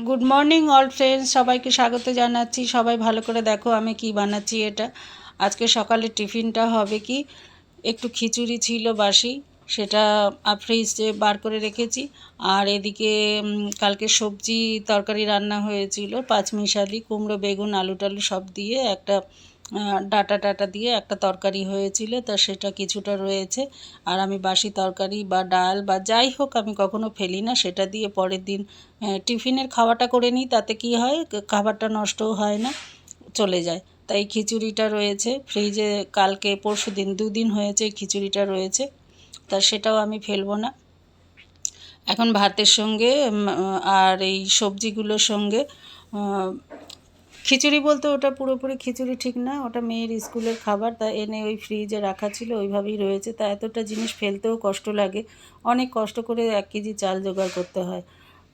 Good morning all friends সবাইকে স্বাগত জানাচ্ছি। সবাই ভালো করে দেখো আমি কি বানাচ্ছি এটা। আজকে সকালে টিফিনটা হবে কি? একটু খিচুড়ি ছিল বাসি, সেটা ফ্রিজে বার করে রেখেছি। আর এদিকে কালকে সবজি তরকারি রান্না হয়েছিল, পাঁচমিশালি, কুমড়ো, বেগুন আলু টালু সব দিয়ে একটা ডাটা টাটা দিয়ে একটা তরকারি হয়েছিল, তা সেটা কিছুটা রয়েছে। আর আমি বাসি তরকারি বা ডাল বা যাই হোক আমি কখনো ফেলি না, সেটা দিয়ে পরের দিন টিফিনের খাওয়াটা করে নিই, তাতে কি হয় খাবারটা নষ্টও হয় না, চলে যায়। তাই খিচুড়িটা রয়েছে, ফ্রিজে কালকে পরশু দিন দুদিন হয়েছে খিচুড়িটা রয়েছে, তা সেটাও আমি ফেলব না। এখন ভাতের সঙ্গে আর এই সবজিগুলোর সঙ্গে খিচুড়ি বলতে ওটা পুরোপুরি খিচুড়ি ঠিক না, ওটা মেয়ের স্কুলের খাবার, তা এনে ওই ফ্রিজে রাখা ছিল, ওইভাবেই রয়েছে, তা এতটা জিনিস ফেলতেও কষ্ট লাগে, অনেক কষ্ট করে এক কেজি চাল জোগাড় করতে হয়।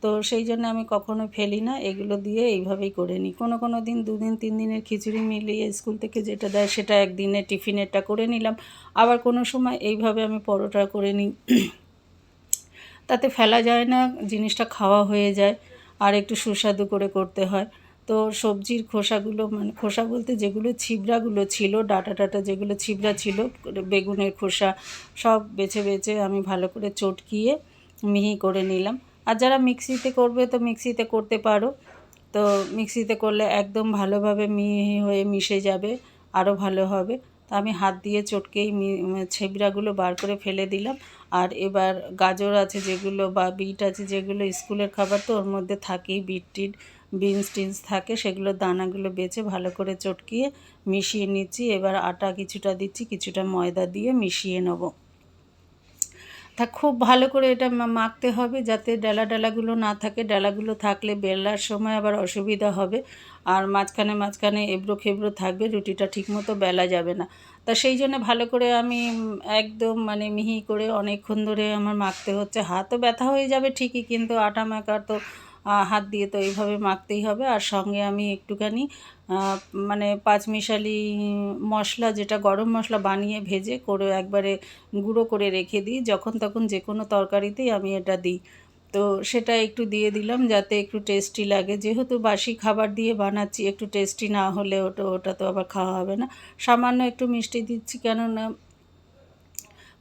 তো সেই জন্য আমি কখনো ফেলি না, এগুলো দিয়ে এইভাবেই করে নিই। কোনো কোনো দিন দুদিন, তিন দিনের খিচুড়ি মিলিয়ে স্কুল থেকে যেটা দেয় সেটা একদিনে টিফিনেরটা করে নিলাম। আবার কোনো সময় এইভাবে আমি পরোটা করে নিই। তাতে ফেলা যায় না, জিনিসটা খাওয়া হয়ে যায়, আর একটু সুস্বাদু করে করতে হয়। তো সবজির খোসাগুলো মানে খোসা বলতে যেগুলো ছিবড়াগুলো ছিল, ডাটা টাটা যেগুলো ছিবড়া ছিল, বেগুনের খোসা সব বেছে বেছে আমি ভালো করে চটকিয়ে মিহি করে নিলাম। আর যারা মিক্সিতে করবে তো মিক্সিতে করতে পারো। তো মিক্সিতে করলে একদম ভালোভাবে মিহি হয়ে মিশে যাবে, আরও ভালো হবে। তো আমি হাত দিয়ে চটকেই মি- ছেবড়াগুলো বার করে ফেলে দিলাম। আর এবার গাজর আছে যেগুলো বা বিট আছে যেগুলো স্কুলের খাবার তো ওর মধ্যে থাকেই বিট টিট। বিনস টিনস থাকে, সেগুলো দানাগুলো বেছে ভালো করে চটকিয়ে মিশিয়ে নিচ্ছি। এবার আটা কিছুটা দিচ্ছি, কিছুটা ময়দা দিয়ে মিশিয়ে নেব। তা খুব ভালো করে এটা মাখতে হবে যাতে ডালা ডালাগুলো না থাকে। ডালাগুলো থাকলে বেলার সময় আবার অসুবিধা হবে। আর মাঝখানে মাঝখানে এবড়ো খেবড়ো থাকবে, রুটিটা ঠিকমতো বেলা যাবে না। তা সেই জন্য ভালো করে আমি একদম মানে মিহি করে অনেকক্ষণ ধরে আমার মাখতে হচ্ছে। হাতও ব্যথা হয়ে যাবে ঠিকই, কিন্তু আটা মাখা তো হাত দিয়ে তো এইভাবে মাখতেই হবে। আর সঙ্গে আমি একটুখানি মানে পাঁচমিশালি মশলা, যেটা গরম মশলা বানিয়ে ভেজে করে একবারে গুঁড়ো করে রেখে দিই। যখন তখন যে কোনো তরকারিতেই আমি এটা দিই। তো সেটা একটু দিয়ে দিলাম যাতে একটু টেস্টি লাগে। যেহেতু বাসি খাবার দিয়ে বানাচ্ছি, একটু টেস্টি না হলে ওটা ওটা তো আবার খাওয়া হবে না। সামান্য একটু মিষ্টি দিচ্ছি কেননা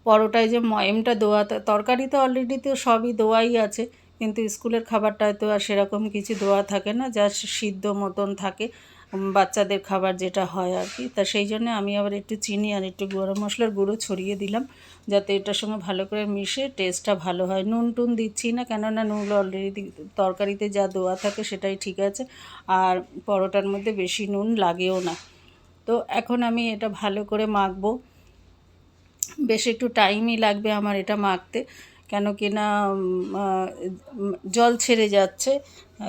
পরোটায় যে ময়মটা দেওয়া তরকারি তো অলরেডি তো সবই দেওয়াই আছে। কিন্তু স্কুলের খাবারটায় তো আর সেরকম কিছু দেওয়া থাকে না যা সিদ্ধ মতন থাকে বাচ্চাদের খাবার যেটা হয় আর কি। তা সেই জন্য আমি আবার একটু চিনি আর একটু গরম মশলার গুঁড়ো ছড়িয়ে দিলাম, যাতে এটার সঙ্গে ভালো করে মিশে টেস্টটা ভালো হয়। নুন টুন দিচ্ছি না, কেননা নুন অলরেডি তরকারিতে যা দেওয়া থাকে সেটাই ঠিক আছে, আর পরোটার মধ্যে বেশি নুন লাগেও না। তো এখন আমি এটা ভালো করে মাখবো। বেশ একটু টাইমই লাগবে আমার এটা মাখতে। কেন কি না জল ছেড়ে যাচ্ছে।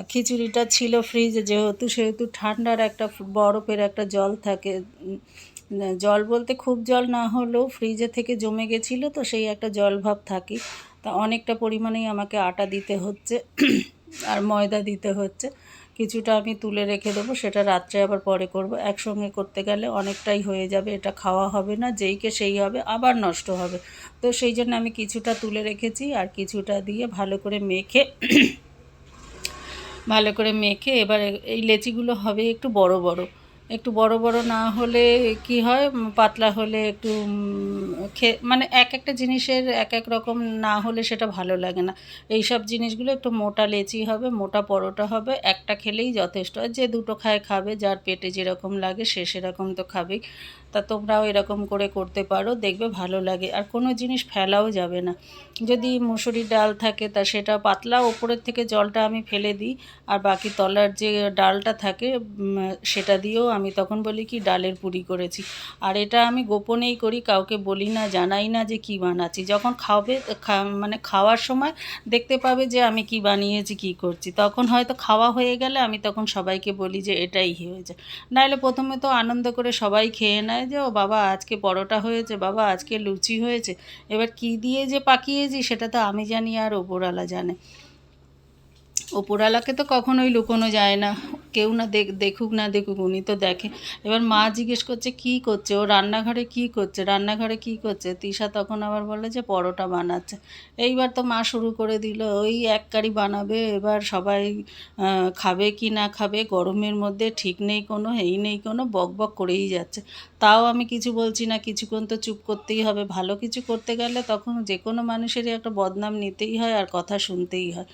খিচুড়িটা ছিল ফ্রিজে, যেহেতু, সেহেতু ঠান্ডার একটা বরফের একটা জল থাকে। জল বলতে খুব জল না হলেও ফ্রিজে থেকে জমে গেছিল তো, সেই একটা জল ভাব থাকে। তা অনেকটা পরিমাণেই আমাকে আটা দিতে হচ্ছে, আর ময়দা দিতে হচ্ছে। কিছুটা আমি তুলে রেখে দেবো, সেটা রাত্রে আবার পরে করব। একসঙ্গে করতে গেলে অনেকটাই হয়ে যাবে, এটা খাওয়া হবে না যেইকে সেই হবে, আবার নষ্ট হবে। তো সেই জন্য আমি কিছুটা তুলে রেখেছি আর কিছুটা দিয়ে ভালো করে মেখে, ভালো করে মেখে এবার এই লেচিগুলো হবে একটু বড় বড়। একটু বড় বড় না হলে কি হয়? পাতলা হলে একটু খে মানে এক একটা জিনিসের এক এক রকম না হলে সেটা ভালো লাগে না। এই সব জিনিসগুলো একটু মোটা লেচি হবে, মোটা পরোটা হবে, একটা খেলেই যথেষ্ট। যে দুটো খায় খাবে, যার পেটে যেরকম লাগে সে সেরকম তো খাবেই। তা তোমরাও এরকম করে করতে পারো, দেখবে ভালো লাগে। আর কোনো জিনিস ফেলাও যাবে না। যদি মুসুরির ডাল থাকে, তা সেটা পাতলা ওপরের থেকে জলটা আমি ফেলে দিই, আর বাকি তলার যে ডালটা থাকে সেটা দিয়েও আমি তখন বলি কি, ডালের পুরি করেছি। আর এটা আমি গোপনেই করি, কাউকে বলি না, জানাই না যে কি বানাচ্ছি। যখন খাবে মানে খাওয়ার সময় দেখতে পাবে যে আমি কি বানিয়েছি, কি করছি। তখন হয়তো খাওয়া হয়ে গেলে আমি তখন সবাইকে বলি যে এটাই হয়েছে নাহলে প্রথমে তো আনন্দ করে সবাই খেয়ে নেয় যে, ও বাবা, আজকে পরোটা হয়েছে, বাবা, আজকে লুচি হয়েছে, এবার কি দিয়ে যে পাকিয়েছি, সেটা তো আমি জানি আর ওপরওয়ালা জানে। ওপরওয়ালাকে তো কখনোই লুকোনো যায় না। কেউ না দেখ, দেখুক না দেখুক, উনি তো দেখে। এবার মা জিজ্ঞেস করছে, কি করছে? ও রান্নাঘরে কি করছে? রান্নাঘরে কি করছে? তিশা তখন আবার বলে যে, পরোটা বানাচ্ছে। এইবার তো মা শুরু করে দিল, ওই এক কারি বানাবে, এবার সবাই খাবে কি না খাবে, গরমের মধ্যে ঠিক নেই কোনো, এই নেই কোনো, বক বক করেই যাচ্ছে। তাও আমি কিছু বলছি না, কিছুক্ষণ তো চুপ করতেই হবে। ভালো কিছু করতে গেলে তখন যে কোনো মানুষেরই একটা বদনাম নিতেই হয় আর কথা শুনতেই হয়।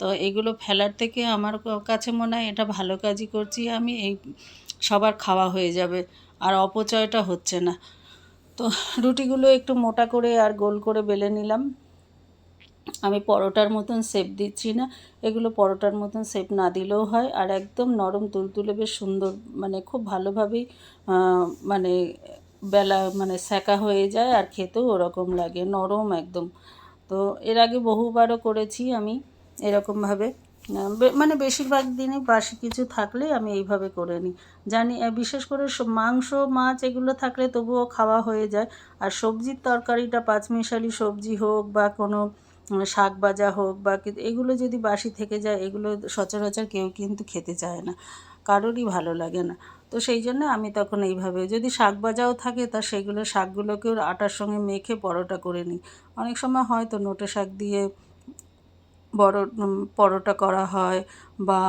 তো এগুলো ফেলার থেকে আমার কাছে মনে হয় এটা ভালো কাজই করছি, আমি এই সবার খাওয়া হয়ে যাবে, আর অপচয়টা হচ্ছে না। তো রুটিগুলো একটু মোটা করে আর গোল করে বেলে নিলাম। আমি পরোটার মতন শেপ দিচ্ছি না, এগুলো পরোটার মতন শেপ না দিলেও হয়, আর একদম নরম তুলতুলে বেশ সুন্দর মানে খুব ভালোভাবেই মানে বেলা মানে সেকা হয়ে যায়, আর খেতেও ওরকম লাগে, নরম একদম। তো এর আগে বহুবারও করেছি আমি। এরকমভাবে। মানে বেশিরভাগ দিনই বাসি কিছু থাকলে আমি এইভাবে করে নিই। জানি বিশেষ করে মাংস, মাছ এগুলো থাকলে তবুও খাওয়া হয়ে যায়। আর সবজির তরকারিটা, পাঁচমিশালি সবজি হোক বা কোনো শাক ভাজা হোক বা এগুলো যদি বাসি থেকে যায়, এগুলো সচরাচর কেউ কিন্তু খেতে চায় না। কারোরই ভালো লাগে না। তো সেই জন্য আমি তখন এইভাবে, যদি শাক ভাজাও থাকে, তা সেগুলো শাকগুলোকেও আটার সঙ্গে মেখে পরোটা করে নিই। অনেক সময় হয়তো নোটে শাক দিয়ে বড় পরোটা করা হয় বা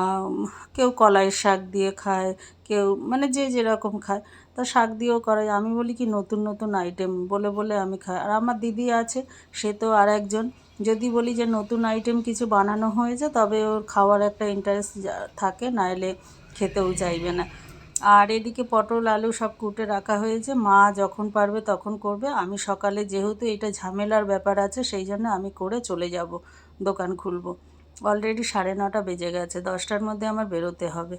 কেউ কলাইয়ের শাক দিয়ে খায়, কেউ মানে যে যেরকম খায়, তা শাক দিয়েও করা যায়। আমি বলি কি নতুন নতুন আইটেম বলে বলে আমি খাই। আর আমার দিদি আছে, সে তো আর একজন। যদি বলি যে নতুন আইটেম কিছু বানানো হয়েছে, তবে ওর খাওয়ার একটা ইন্টারেস্ট থাকে নাহলে খেতেও চাইবে না। আর এদিকে পটল, আলু সব কুটে রাখা হয়েছে। মা যখন পারবে তখন করবে। আমি সকালে যেহেতু এটা ঝামেলার ব্যাপার আছে, সেই জন্য আমি করে চলে যাব। দোকান খুলব। অলরেডি সাড়ে নটা বেজে গেছে, দশটার মধ্যে আমার বেরোতে হবে।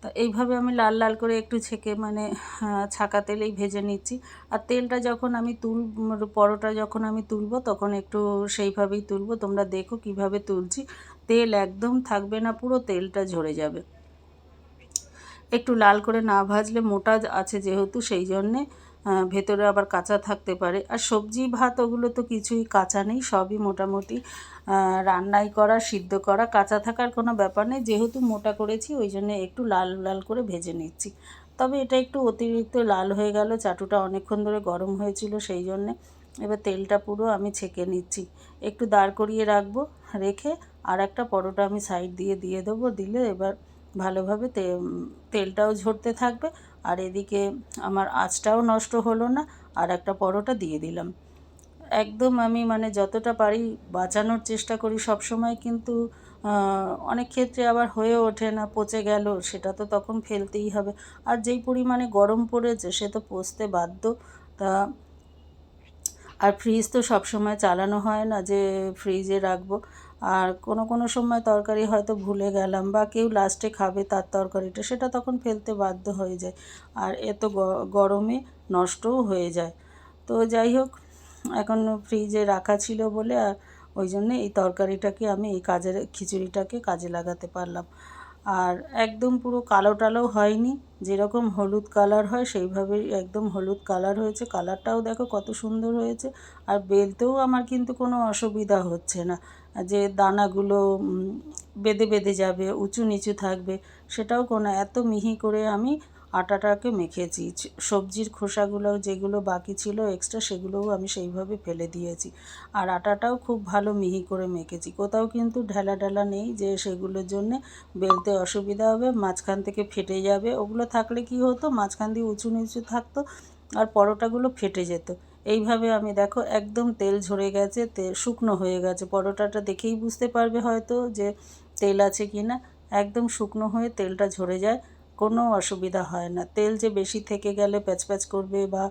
তা এইভাবে আমি লাল লাল করে একটু ছেঁকে মানে ছাকা তেলেই ভেজে নিচ্ছি। আর তেলটা যখন আমি তুল, পরোটা যখন আমি তুলবো, তখন একটু সেইভাবেই তুলবো। তোমরা দেখো কীভাবে তুলছি। তেল একদম থাকবে না, পুরো তেলটা ঝরে যাবে। একটু লাল করে না ভাজলে মোটা আছে যেহেতু, সেই জন্যে ভেতরে আবার কাঁচা থাকতে পারে। আর সবজি, ভাত, ওগুলো তো কিছুই কাঁচা নেই, সবই মোটামুটি রান্নাই করা, সিদ্ধ করা, কাঁচা থাকার কোনো ব্যাপার নেই। যেহেতু মোটা করেছি, ওই জন্য একটু লাল লাল করে ভেজে নিচ্ছি। তবে এটা একটু অতিরিক্ত লাল হয়ে গেল, চাটুটা অনেকক্ষণ ধরে গরম হয়েছিল সেই জন্যে। এবার তেলটা পুরো আমি ছেঁকে নিচ্ছি। একটু দাঁড় করিয়ে রাখব, রেখে আর একটা পরোটা আমি সাইড দিয়ে দিয়ে দেবো, দিলে এবার ভালোভাবে তেলটাও ঝরতে থাকবে। আর এদিকে আমার আঁচটাও নষ্ট হলো না, আর একটা পরোটা দিয়ে দিলাম। একদম আমি মানে যতটা পারি বাঁচানোর চেষ্টা করি সব সময় কিন্তু অনেক ক্ষেত্রে আবার হয়ে ওঠে না, পচে গেল, সেটা তো তখন ফেলতেই হবে। আর যেই পরিমাণে গরম পড়েছে সে তো পচতে বাধ্য। তা, আর ফ্রিজ তো সব সময় চালানো হয় না যে ফ্রিজে রাখব। আর কোনো কোনো সময় তরকারি হয়তো ভুলে গেলাম বা কেউ লাস্টে খাবে তার তরকারিটা, সেটা তখন ফেলতে বাধ্য হয়ে যায়। আর এত গরমে নষ্টও হয়ে যায়। তো যাই হোক, এখন ফ্রিজে রাখা ছিল বলে আর ওই জন্যে এই তরকারিটাকে আমি এই কাজের, খিচুড়িটাকে কাজে লাগাতে পারলাম। আর একদম পুরো কালো টালো হয়নি, যেরকম হলুদ কালার হয় সেইভাবেই একদম হলুদ কালার হয়েছে। কালারটাও দেখো কত সুন্দর হয়েছে। আর বেলতেও আমার কিন্তু কোনো অসুবিধা হচ্ছে না। যে দানাগুলো বেঁধে বেঁধে যাবে, উঁচু নিচু থাকবে, সেটাও কোনো এত মিহি করে আমি আটাটাকে মেখেছি। সবজির খোসাগুলো যেগুলো বাকি ছিল এক্সট্রা সেগুলোও আমি সেইভাবে ফেলে দিয়েছি। আর আটাটাও খুব ভালো মিহি করে মেখেছি। কোথাও কিন্তু ঢেলা ঢেলা নেই যে সেগুলোর জন্যে বেলতে অসুবিধা হবে, মাঝখান থেকে ফেটে যাবে। ওগুলো থাকলে কি হতো, মাঝখান দিয়ে উঁচু নিচু থাকতো আর পরোটাগুলো ফেটে যেত। এইভাবে আমি দেখো একদম তেল ঝরে গেছে, তে, শুকনো হয়ে গেছে। পরোটাটা দেখেই বুঝতে পারবে হয়তো যে তেল আছে কি না। একদম শুকনো হয়ে তেলটা ঝরে যায়, কোনো অসুবিধা হয় না। তেল যে বেশি থেকে গেলে প্যাচপ্যাচ করবে বা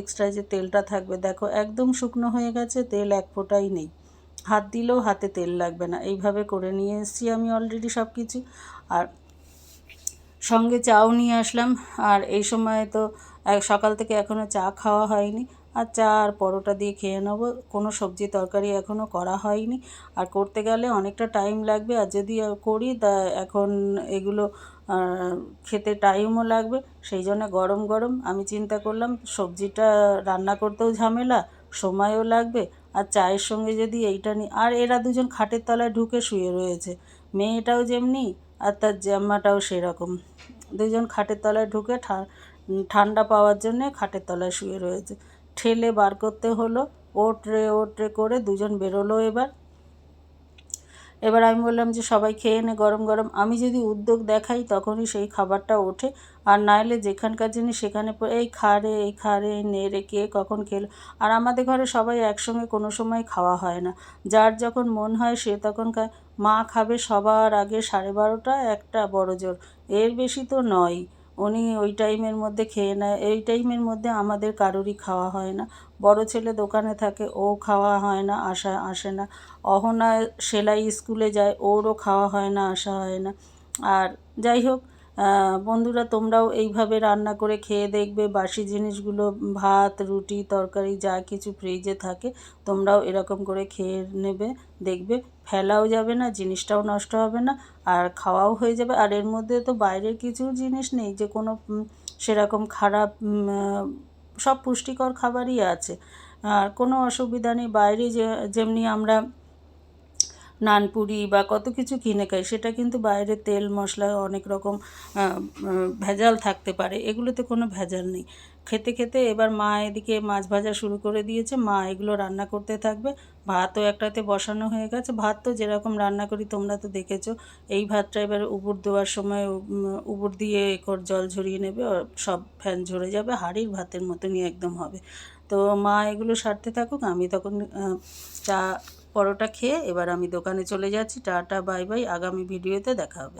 এক্সট্রা যে তেলটা থাকবে, দেখো একদম শুকনো হয়ে গেছে, তেল এক ফোঁটাই নেই। হাত দিলেও হাতে তেল লাগবে না। এইভাবে করে নিয়ে এসেছি আমি অলরেডি সব কিছু আর সঙ্গে চাও নিয়ে আসলাম। আর এই সময় তো সকাল থেকে এখনও চা খাওয়া হয়নি। আর চা আর পরোটা দিয়ে খেয়ে নেব। কোনো সবজি তরকারি এখনও করা হয়নি। আর করতে গেলে অনেকটা টাইম লাগবে। আর যদি করি, তা এখন এগুলো খেতে টাইমও লাগবে। সেই জন্য গরম গরম। আমি চিন্তা করলাম, সবজিটা রান্না করতেও ঝামেলা, সময়ও লাগবে। আর চায়ের সঙ্গে যদি এইটা নিই আর এরা দুজন খাটের তলায় ঢুকে শুয়ে রয়েছে। মেয়েটাও যেমনি, আর তার জামাটাও সেরকম। দুজন খাটের তলায় ঢুকে ঠান্ডা পাওয়ার জন্যে খাটের তলায় শুয়ে রয়েছে। ঠেলে বার করতে হলো। ও ট্রে ওট রে করে দুজন বেরোলো এবার। এবার আমি বললাম যে, সবাই খেয়ে নে গরম গরম। আমি যদি উদ্যোগ দেখাই তখনই সেই খাবারটা ওঠে। আর নাহলে যেখানকার জিনিস সেখানে এই খারে এই খারে এই নেড়ে কে কখন খেলো? আর আমাদের ঘরে সবাই একসঙ্গে কোনো সময় খাওয়া হয় না। যার যখন মন হয় সে তখন খায়। মা খাবে সবার আগে সাড়ে বারোটা, একটা বড় জোর এর বেশি তো নয়। উনি ওই টাইমের মধ্যে খেয়ে নেয়। এই টাইমের মধ্যে আমাদের কারোরই খাওয়া হয় না। বড় ছেলে দোকানে থাকে, ও খাওয়া হয় না, আসা, আসে না। অহনা সেলাই স্কুলে যায়, ওরও খাওয়া হয় না, আসা হয় না। আর যাই হোক বন্ধুরা, তোমরাও এইভাবে রান্না করে খেয়ে দেখবে। বাসি জিনিসগুলো, ভাত, রুটি, তরকারি, যা কিছু ফ্রিজে থাকে, তোমরাও এরকম করে খেয়ে নেবে, দেখবে। ফেলাও যাবে না, জিনিসটাও নষ্ট হবে না, আর খাওয়াও হয়ে যাবে। আর এর মধ্যে তো বাইরের কিছু জিনিস নেই যে কোনো সেরকম খারাপ সব পুষ্টিকর খাবারই আছে। আর কোনো অসুবিধা নেই। বাইরে যে, যেমনি আমরা নানপুরি বা কত কিছু কিনে খাই, সেটা কিন্তু বাইরে তেল মশলা অনেক রকম ভেজাল থাকতে পারে। এগুলোতে কোনো ভেজাল নেই। খেতে খেতে এবার মা এদিকে মাছ ভাজা শুরু করে দিয়েছে। মা এগুলো রান্না করতে থাকবে। ভাতও একটাতে বসানো হয়ে গেছে। ভাত তো যেরকম রান্না করি তোমরা তো দেখেছ। এই ভাতটা এবার উবুর দেওয়ার সময় উবুর দিয়ে একর জল ঝরিয়ে নেবে সব ফ্যান ঝরে যাবে। হাঁড়ির ভাতের মতনই একদম হবে। তো মা এগুলো সারতে থাকুক। আমি তখন চা পরোটা খেয়ে এবার আমি দোকানে চলে যাচ্ছি। Tata, bye bye. আগামী ভিডিওতে দেখা হবে।